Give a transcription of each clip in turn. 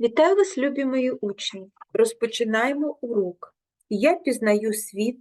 Вітаю вас, любі мої учні! Розпочинаємо урок. Я пізнаю світ,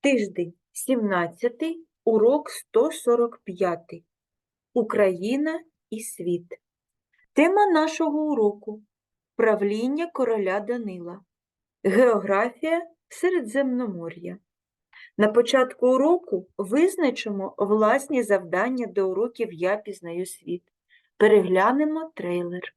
тиждень 17, урок 145. Україна і світ. Тема нашого уроку правління короля Данила. Географія Середземномор'я. На початку уроку визначимо власні завдання до уроків Я пізнаю світ. Переглянемо трейлер.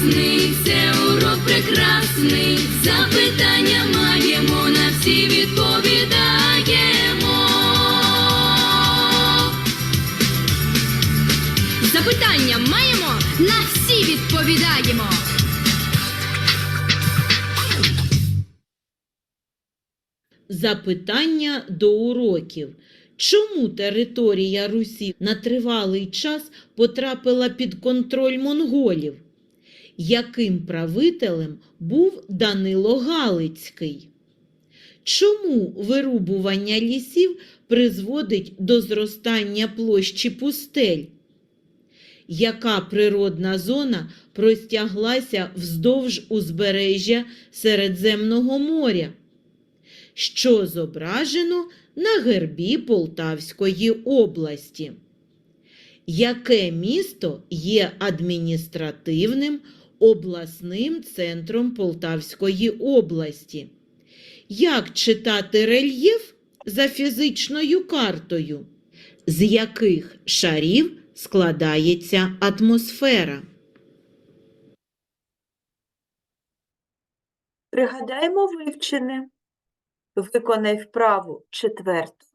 класний, це урок прекрасний. Запитання маємо, на всі відповідаємо. Запитання маємо, на всі відповідаємо. Запитання до уроків. Чому територія Русі на тривалий час потрапила під контроль монголів? Яким правителем був Данило Галицький? Чому вирубування лісів призводить до зростання площі пустель? Яка природна зона простяглася вздовж узбережжя Середземного моря? що зображено на гербі Полтавської області. Яке місто є адміністративним обласним центром Полтавської області? Як читати рельєф за фізичною картою? З яких шарів складається атмосфера? Пригадаємо вивчене. Виконай вправу четверту.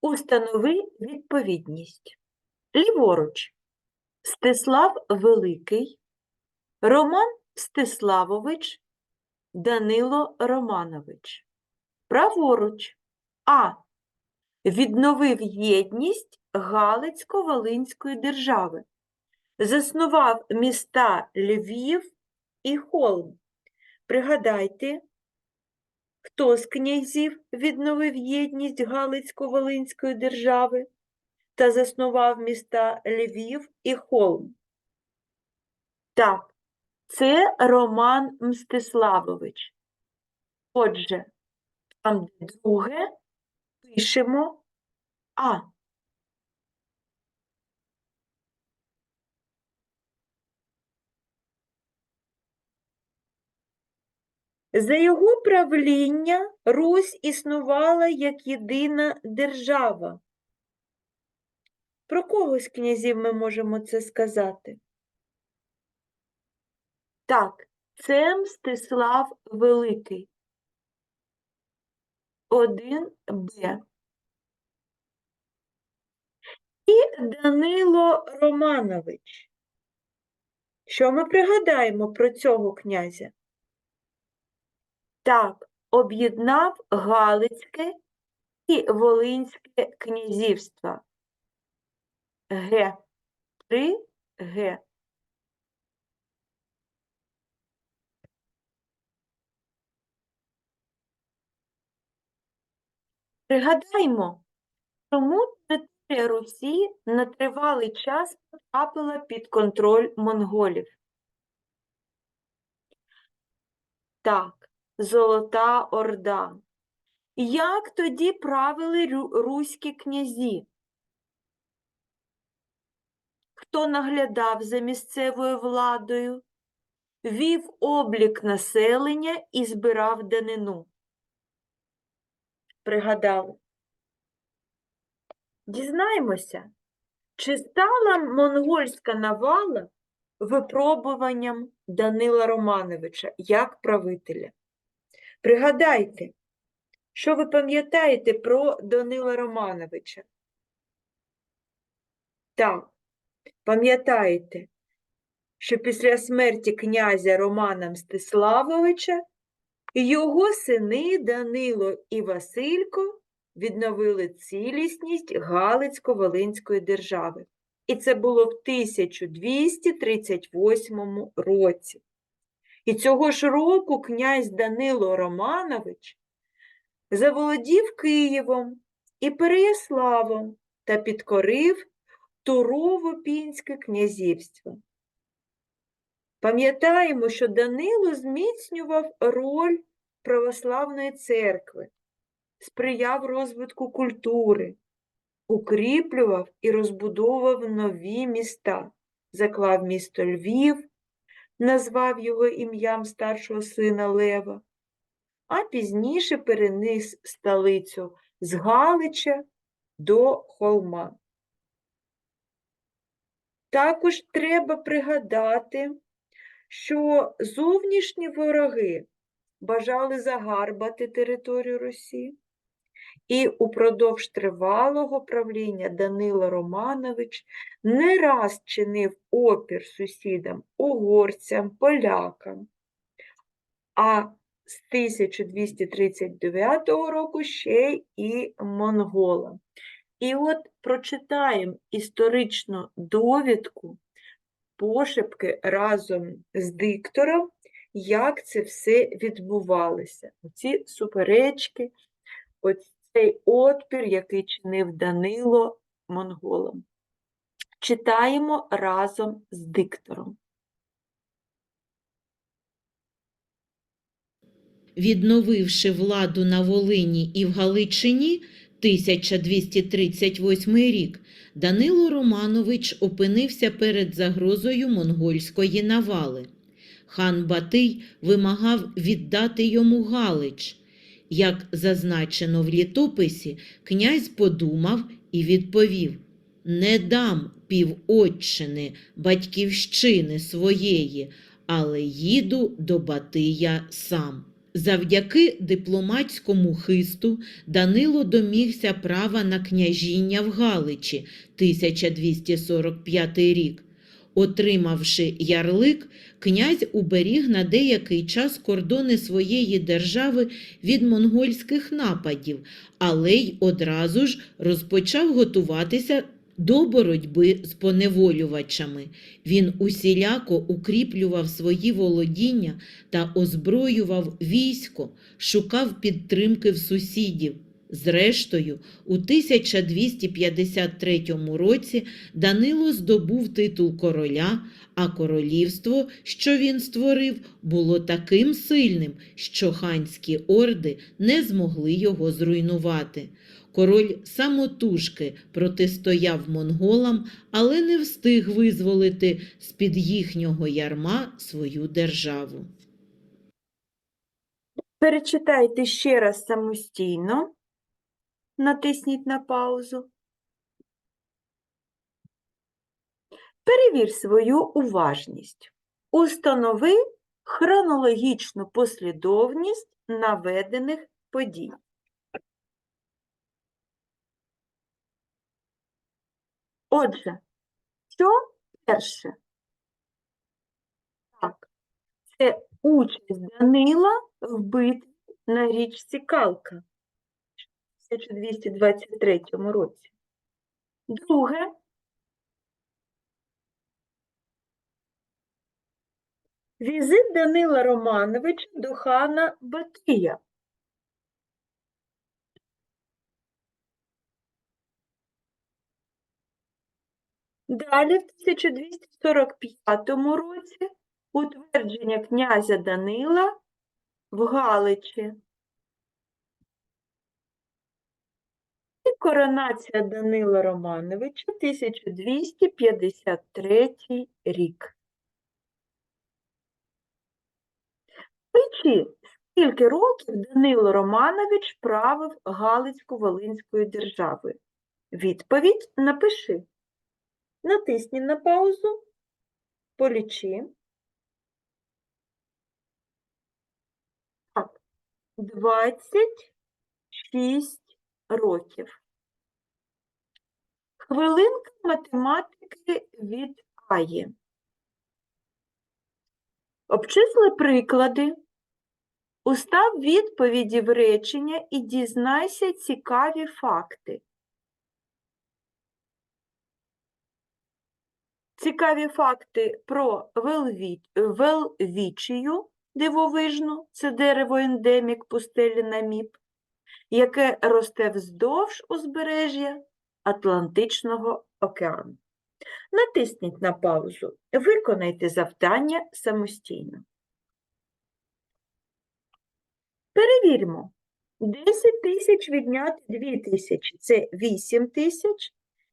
Установи відповідність. Ліворуч. Стислав Великий, Роман Стиславович, Данило Романович. Праворуч. А. Відновив єдність Галицько-Волинської держави. Заснував міста Львів і Холм. Пригадайте, Хто з князів відновив єдність Галицько-Волинської держави та заснував міста Львів і Холм? Так, це Роман Мстиславович. Отже, там, де друге, пишемо А. За його правління Русь існувала як єдина держава. Про кого з князів ми можемо це сказати? Так, це Мстислав Великий. 1Б. І Данило Романович. Що ми пригадаємо про цього князя? Так, об'єднав Галицьке і Волинське князівства. Г. 3 Пригадаймо, чому територія Русі на тривалий час потрапила під контроль монголів. Так, Золота Орда. Як тоді правили руські князі? Хто наглядав за місцевою владою, вів облік населення і збирав данину? Пригадали. Дізнаємося, чи стала монгольська навала випробуванням Данила Романовича як правителя? Пригадайте, що ви пам'ятаєте про Данила Романовича? Так, пам'ятаєте, що після смерті князя Романа Мстиславовича його сини Данило і Василько відновили цілісність Галицько-Волинської держави. І це було в 1238 році. І цього ж року князь Данило Романович заволодів Києвом і Переяславом та підкорив Турово-Пінське князівство. Пам'ятаємо, що Данило зміцнював роль православної церкви, сприяв розвитку культури, укріплював і розбудовував нові міста, заклав місто Львів, назвав його ім'ям старшого сина Лева, а пізніше переніс столицю з Галича до Холма. Також треба пригадати, що зовнішні вороги бажали загарбати територію Росії, і упродовж тривалого правління Данила Романович не раз чинив опір сусідам угорцям, полякам, а з 1239 року ще і монголам. І от прочитаємо історичну довідку пошепки разом з диктором, як це все відбувалося. Оці суперечки, оцей отпір, який чинив Данило монголам. Читаємо разом з диктором. Відновивши владу на Волині і в Галичині 1238 рік, Данило Романович опинився перед загрозою монгольської навали. Хан Батий вимагав віддати йому Галич. Як зазначено в літописі, князь подумав і відповів: Не дам півотчини батьківщини своєї, але їду до Батия сам. Завдяки дипломатському хисту Данило домігся права на княжіння в Галичі 1245 рік. Отримавши ярлик, князь уберіг на деякий час кордони своєї держави від монгольських нападів, але й одразу ж розпочав готуватися до боротьби з поневолювачами. Він усіляко укріплював свої володіння та озброював військо, шукав підтримки в сусідів. Зрештою, у 1253 році Данило здобув титул короля, а королівство, що він створив, було таким сильним, що ханські орди не змогли його зруйнувати. Король самотужки протистояв монголам, але не встиг визволити з-під їхнього ярма свою державу. Перечитайте ще раз самостійно. Натисніть на паузу. Перевір свою уважність. Установи хронологічну послідовність наведених подій. Отже, що перше? Так, це участь Данила в битві на річці Калка в 1223 році. Друге. Візит Данила Романовича до хана Батия. Далі, в 1245 році, утвердження князя Данила в Галичі. І коронація Данила Романовича 1253 рік. Скажіть, скільки років Данило Романович правив Галицько-Волинською державою? Відповідь напиши. Натисні на паузу, полічи. Так, 26 років. Хвилинка математики від Аї. Обчисли приклади, устав відповіді в речення і дізнайся цікаві факти. Цікаві факти про велвічію дивовижну, це дерево ендемік пустелі Наміб, яке росте вздовж узбережжя Атлантичного океану. Натисніть на паузу, виконайте завдання самостійно. Перевіримо. 10 тисяч відняти 2 тисячі – це 8 тисяч.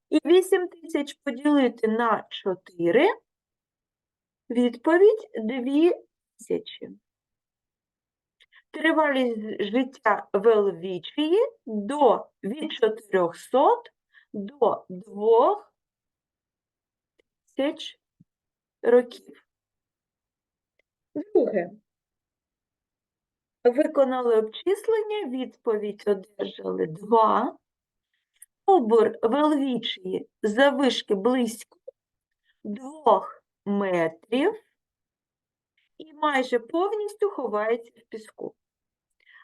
І 8 тисяч поділити на 4 – відповідь 2 тисячі. Тривалість життя Велвічії до від 400 до 2 тисяч років. Друге. Виконали обчислення, відповідь одержали 2. Стовбур Велвічії завишки близько 2 метрів і майже повністю ховається в піску.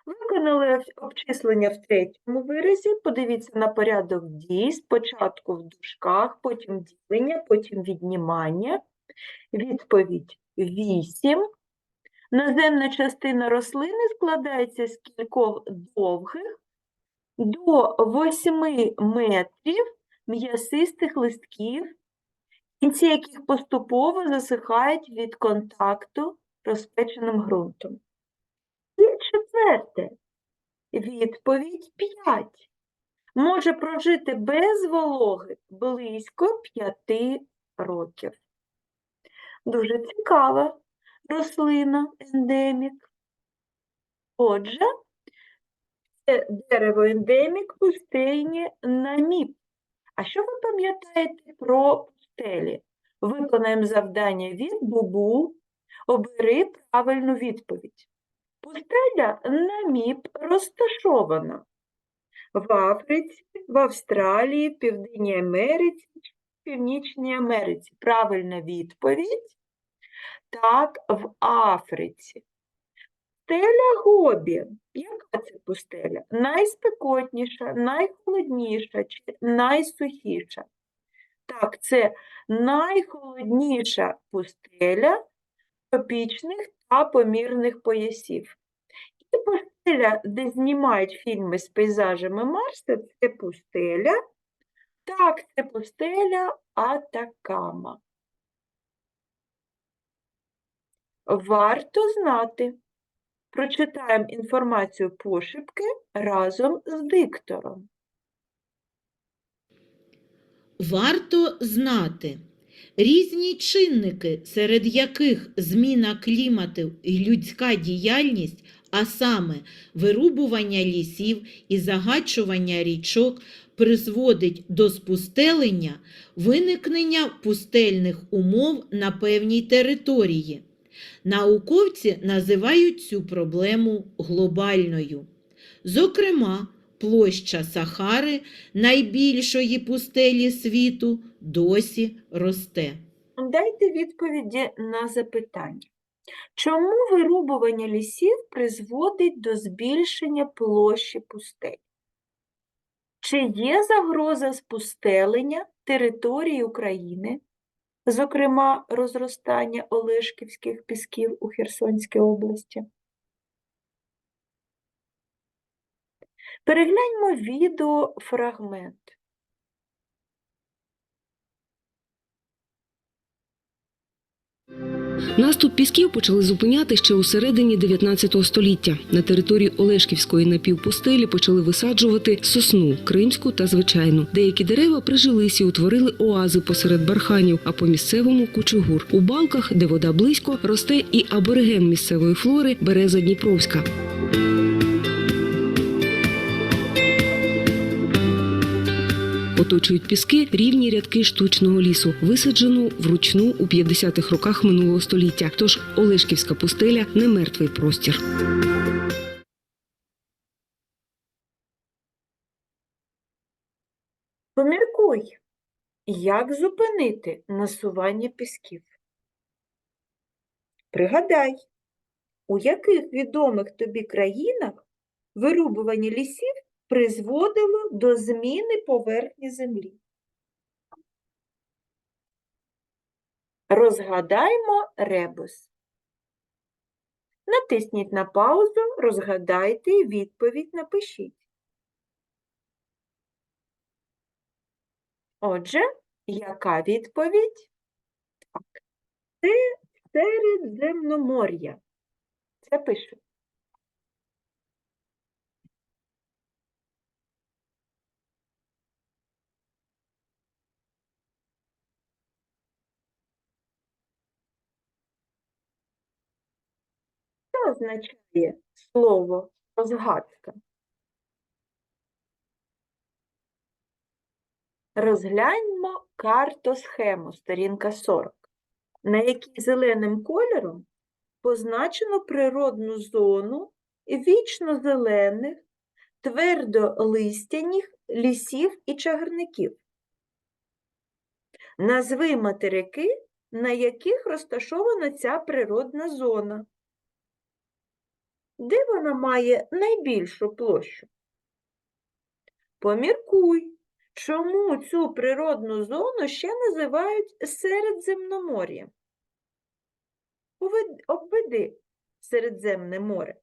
Виконали обчислення в третьому виразі. Подивіться на порядок дій. Спочатку в дужках, потім ділення, потім віднімання. Відповідь 8. Наземна частина рослини складається з кількох довгих до 8 метрів м'ясистих листків, кінці яких поступово засихають від контакту розпеченим ґрунтом. І четверте. Відповідь 5. Може прожити без вологи близько 5 років. Дуже цікава рослина ендемік. Отже, це дерево ендемік пустині наміб. А що ви пам'ятаєте про пустелі? Виконаємо завдання від Бубу. Обери правильну відповідь. Пустеля наміб розташована в Африці, в Австралії, Південній Америці, Північній Америці. Правильна відповідь. Так, в Африці. Пустеля Гобі. Яка це пустеля? Найспекотніша, найхолодніша чи найсухіша? Так, це найхолодніша пустеля тропічних та помірних поясів. І пустеля, де знімають фільми з пейзажами Марса, це пустеля. Так, це пустеля Атакама. Варто знати. Прочитаємо інформацію пошепки разом з диктором. Варто знати різні чинники, серед яких зміна клімату і людська діяльність, а саме вирубування лісів і загачування річок, призводить до спустелення, виникнення пустельних умов на певній території. Науковці називають цю проблему глобальною. Зокрема, площа Сахари, найбільшої пустелі світу, досі росте. Дайте відповіді на запитання. Чому вирубування лісів призводить до збільшення площі пустель? Чи є загроза спустелення території України, зокрема розростання Олешківських пісків у Херсонській області? Перегляньмо відеофрагмент. Наступ пісків почали зупиняти ще у середині 19 століття. На території Олешківської напівпустелі почали висаджувати сосну, кримську та звичайну. Деякі дерева прижилися і утворили оази посеред барханів, а по місцевому кучугур. У балках, де вода близько, росте і абориген місцевої флори береза Дніпровська. Оточують піски рівні рядки штучного лісу, висаджену вручну у 50-х роках минулого століття. Тож Олешківська пустеля не мертвий простір. Поміркуй, Як зупинити насування пісків? Пригадай, у яких відомих тобі країнах вирубування лісів призводило до зміни поверхні землі? Розгадаймо ребус. Натисніть на паузу, розгадайте і відповідь напишіть. Отже, яка відповідь? Так. Це Середземномор'я. Це пишу. Означає слово розгадка? Розгляньмо картосхему, сторінка 40, на якій зеленим кольором позначено природну зону вічно зелених, твердолистяних лісів і чагарників. Назви материки, на яких розташована ця природна зона. Де вона має найбільшу площу? Поміркуй, чому цю природну зону ще називають Середземномор'ям? Обведи Середземне море.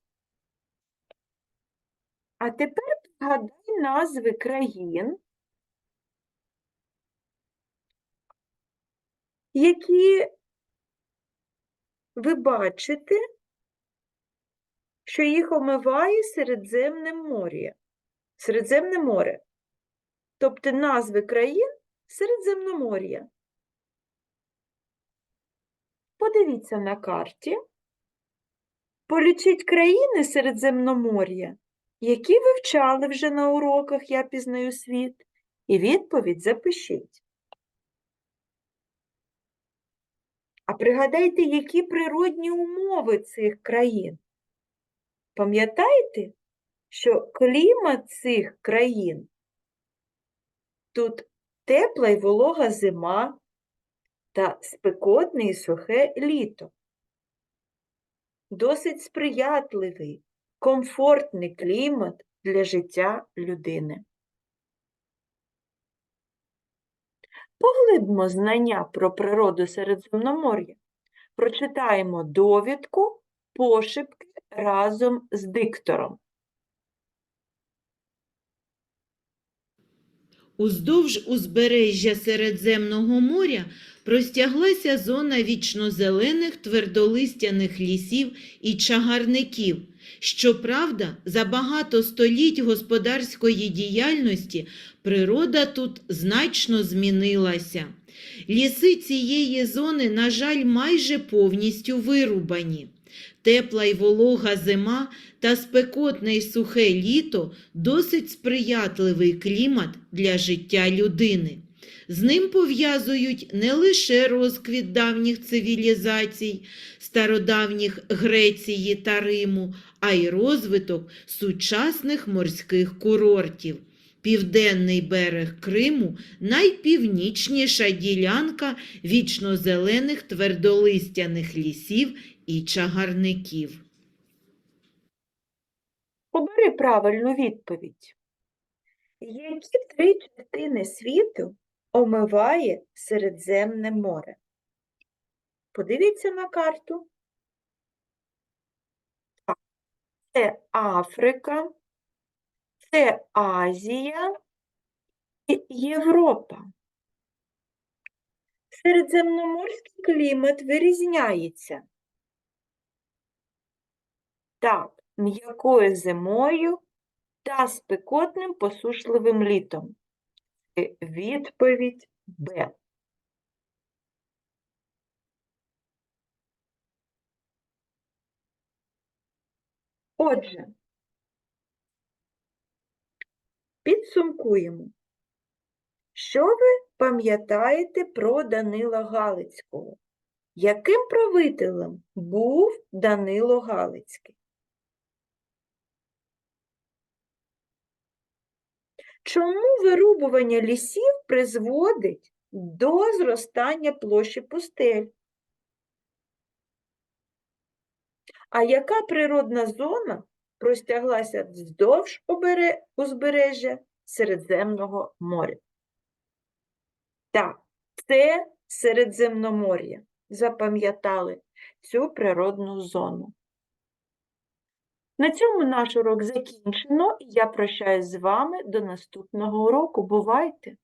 А тепер згадай назви країн, які ви бачите, що їх омиває Середземне море. Середземне море. Тобто назви країн Середземномор'я. Подивіться на карті. Полічіть країни Середземномор'я, які вивчали вже на уроках Я пізнаю світ, і відповідь запишіть. А пригадайте, які природні умови цих країн. Пам'ятаєте, що клімат цих країн тут тепла й волога зима та спекотне і сухе літо. Досить сприятливий, комфортний клімат для життя людини. Поглибмо знання про природу Середземномор'я. Прочитаємо довідку пошепки разом з диктором. Уздовж узбережжя Середземного моря простяглася зона вічнозелених твердолистяних лісів і чагарників. Щоправда, за багато століть господарської діяльності природа тут значно змінилася. Ліси цієї зони, на жаль, майже повністю вирубані. Тепла й волога зима та спекотне й сухе літо досить сприятливий клімат для життя людини. З ним пов'язують не лише розквіт давніх цивілізацій, стародавніх Греції та Риму, а й розвиток сучасних морських курортів. Південний берег Криму найпівнічніша ділянка вічнозелених твердолистяних лісів і чагарників. Обери правильну відповідь. Які три частини світу омиває Середземне море? Подивіться на карту. Це Африка, це Азія і Європа. Середземноморський клімат вирізняється. Так, м'якою зимою та спекотним посушливим літом. Відповідь Б. Отже, підсумкуємо. Що ви пам'ятаєте про Данила Галицького? Яким правителем був Данило Галицький? Чому вирубування лісів призводить до зростання площі пустель. А яка природна зона простяглася вздовж узбережжя Середземного моря? Так, це Середземномор'я. Запам'ятали цю природну зону. На цьому наш урок закінчено. Я прощаюсь з вами до наступного уроку. Бувайте!